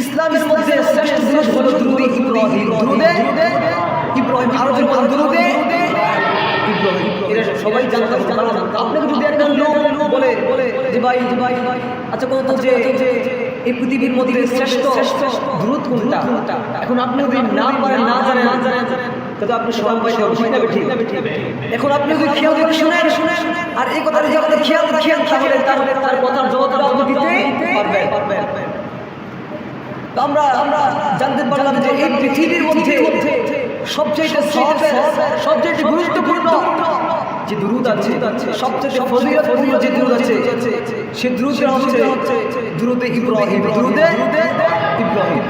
ইসলামের মধ্যে পারবে এখন আপনি যদি না না জানেন না জানেন ঠিক ঠিক। এখন আপনি যদি খেয়াল শুনেন শুনেন, আর এই কথাটা যে খেয়াল খেয়াল তার কথার আপনি দিতে পারবেন। তো আমরা আমরা জানতে পারলাম যে এই পৃথিবীর মধ্যে সবচেয়ে সবচেয়ে গুরুত্বপূর্ণ যে দুরুদ আছে সবচেয়ে ফজিলতপূর্ণ যে দুরুদ আছে সে দুরুদটা হচ্ছে দুরুদে ইব্রাহিম দুরুদে ইব্রাহিম।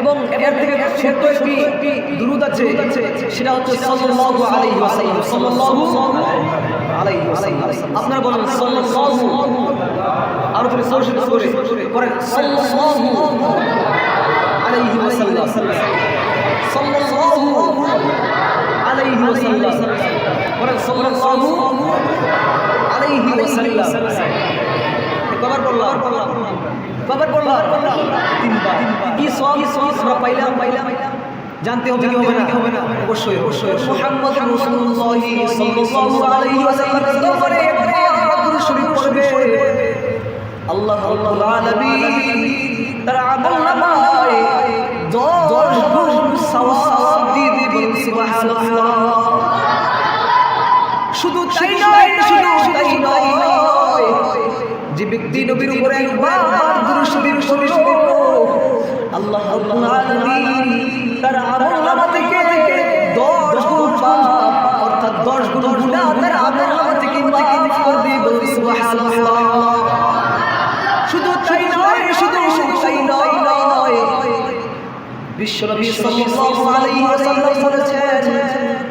এবং এর থেকে ছোট্ট একটি দুরুদ আছে সেটা হচ্ছে সাল্লাল্লাহু আলাইহি ওয়াসাল্লাম। সাল্লাল্লাহু আলাইহি আপনারা বলেন আরও করে সরষে করে করেন আলাইহি ওয়াসাল্লাম। সাল্লাল্লাহু আলাইহি ওয়াসাল্লাম। করেন সাল্লাল্লাহু আলাইহি ওয়াসাল্লাম। কবার বললাম কবার বললাম তিনবার। কি সব আমরা পাইলাম পাইলাম? জানতে হবে কি হবে না? হবে না অবশ্যই অবশ্যই। মুহাম্মদ রাসূলুল্লাহ সাল্লাল্লাহু আলাইহি ওয়াসাল্লামের দরবারে একবার শরীফ পড়বে আল্লাহ রাব্বুল আলামিন তার আমল নামায় দশ গুণ সওয়াব দিয়ে দিবেন সুবহানাল্লাহ। শুধু তাই নয় শুধু তাই নয়। যে ব্যক্তি নবীর উপরে একবার দুরূদ শরীফ রাব্বুল আলামিন তার আমল নামা থেকে 10 গুণ পাপ, অর্থাৎ 10 গুণ গুনাহ তার আমল নামা থেকে মাফ করে দিবে, সুবহানাল্লাহ। শুধু তাই নয়, শুধু তাই নয় নয় বিশ্বনবী সাল্লাল্লাহু আলাইহি ওয়াসাল্লাম বলেছেন,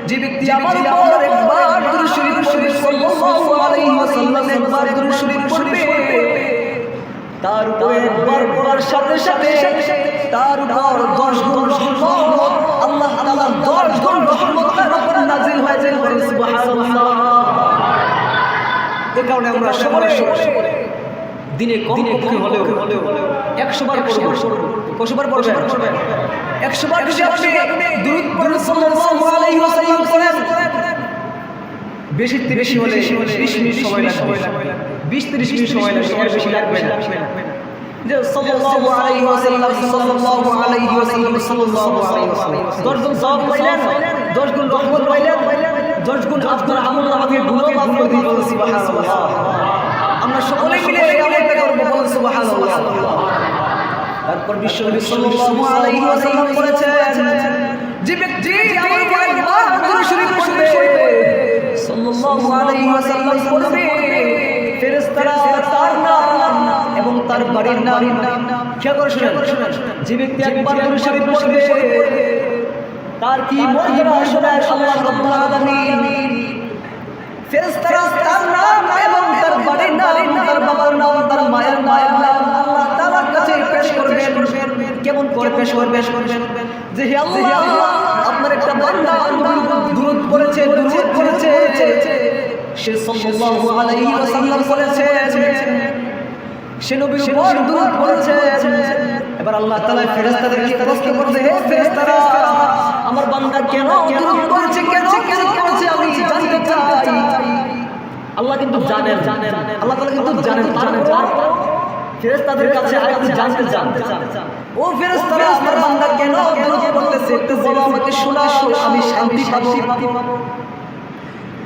যে ব্যক্তি আমার উপর একবার দুরূদ শরীফ পড়বে, সাল্লাল্লাহু আলাইহি ওয়াসাল্লাম একবার দুরূদ শরীফ পড়বে সাথে সাথে তার উপর 10 গুণ রহমত আল্লাহ তাআলা 10 গুণ রহমত তার উপর নাযিল হয়ে যায় সুবহানাল্লাহ। এ কারণে আমরা সবাই দিনে কম পক্ষে হলেও একশো বার পড়ব কশো বার পড়বেন। একশো বার যদি আপনি দুরূদ পড়েন, সাল্লাল্লাহু আলাইহি ওয়াসাল্লাম পড়েন বেশি বেশি হলে 20 মিনিট সময় লাগবে। 20 30 মিনিট সময় লাগবে বেশি লাগবে না। সাল্লাল্লাহু আলাইহি ওয়াসাল্লাম, সাল্লাল্লাহু আলাইহি ওয়াসাল্লাম, সাল্লাল্লাহু আলাইহি ওয়াসাল্লাম। 10 গুণ সওয়াব পাইলেন 10 গুণ রহমত পাইলেন 10 গুণ আপনার আমল আমাকে গুনাহ মাফ করে দিবেন সুবহানাল্লাহ। আমরা সকলে মিলে এই আমলটা করব, বলেন সুবহানাল্লাহ। তারপর বিশ্বনবী বাড়ির নাম। খেয়াল করে শুনেন। যে ব্যক্তি একবার দুরূদ শরীফ পড়বে, তার কি মর্যাদা আসবে আল্লাহ রাব্বুল আলামিন ফেরেশতারা তার নাম এবং তার বাড়ির নাম, তার বাবার নাম, তার মায়ের নাম, আল্লাহ তাআলার কাছে পেশ করবেন। কেমন করে পেশ করবেন? যে হে আল্লাহ, আপনার একটা বান্দা দুরূদ পড়েছে দুরূদ পড়েছে সে সাল্লাল্লাহু আলাইহি ওয়াসাল্লাম বলেছে সে নবীর উপর দুরূদ পড়েছে। এবার আল্লাহ তাআলা ফেরেশতাদেরকে প্রশ্ন করবে হে ফেরেশতারা আমার বান্দা কেন দুরূদ পড়েছে কেন কেন পড়েছে আমি জানতে চাই। আল্লাহ কিন্তু জানেন। জানেন। আল্লাহ তাআলা কিন্তু জানেন। জানেন। ফেরেশতাদের কাছে আরেকটু জানতে চান। ও ফেরেশতারা আমার বান্দা কেন দুরূদ পড়তেছে? একটু বলো আমাকে শোনাও আমি শান্তি পাবো।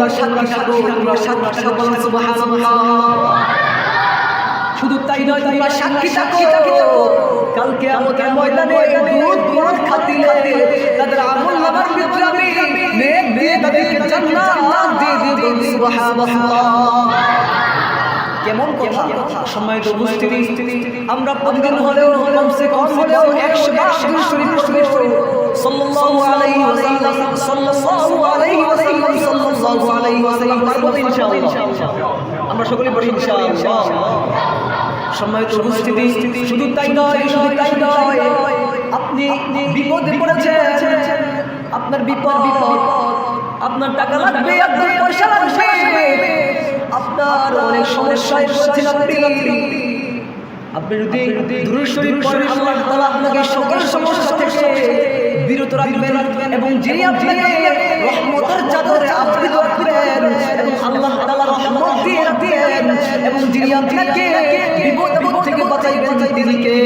তোমরা সাক্ষী থাকো, তোমরা সাক্ষী থাকো সুবহানাল্লাহ। শুধু তাই নয়, তোমরা সাক্ষী থাকো। কালকে আমাদের ময়দানে দুধ দুধ খাতিলে তাদের আমল নামার ভিতরে আমি নেক দিয়ে তাদেরকে জান্নাত দিয়ে দেব সুবহানাল্লাহ। কেমন কথা? সম্মানিত উপস্থিতি, আমরা প্রতিদিন হলেও, কমসে কম হলেও একশো বার শরীফ সাল্লাল্লাহু আলাইহি ওয়াসাল্লাম পারব তো ইনশাআল্লাহ। আমরা সকলে পড়ি ইনশাআল্লাহ। সম্মানিত উপস্থিতি শুধু তাই নয় শুধু তাই নয়। আপনি বিপদে পড়েছেন। আপনার বিপদ বিপদ। আপনার টাকা লাগবে আপনার পয়সা লাগবে। আপনার অনেক সমস্যায় পড়ছেন আপনি আপনি যদি দুরুদ শরীফ পড়েন আল্লাহ তাআলা আপনাকে সকল সমস্যা থেকে বিরত রাখবেন এবং যিনি আপনাকে রহমতের চাদরে আবৃত রাখবেন এবং আল্লাহ তাআলা রহমত দিয়ে রাখবেন, এবং যিনি আপনাকে বিপদ থেকে বাঁচাইবেন, তিনি কে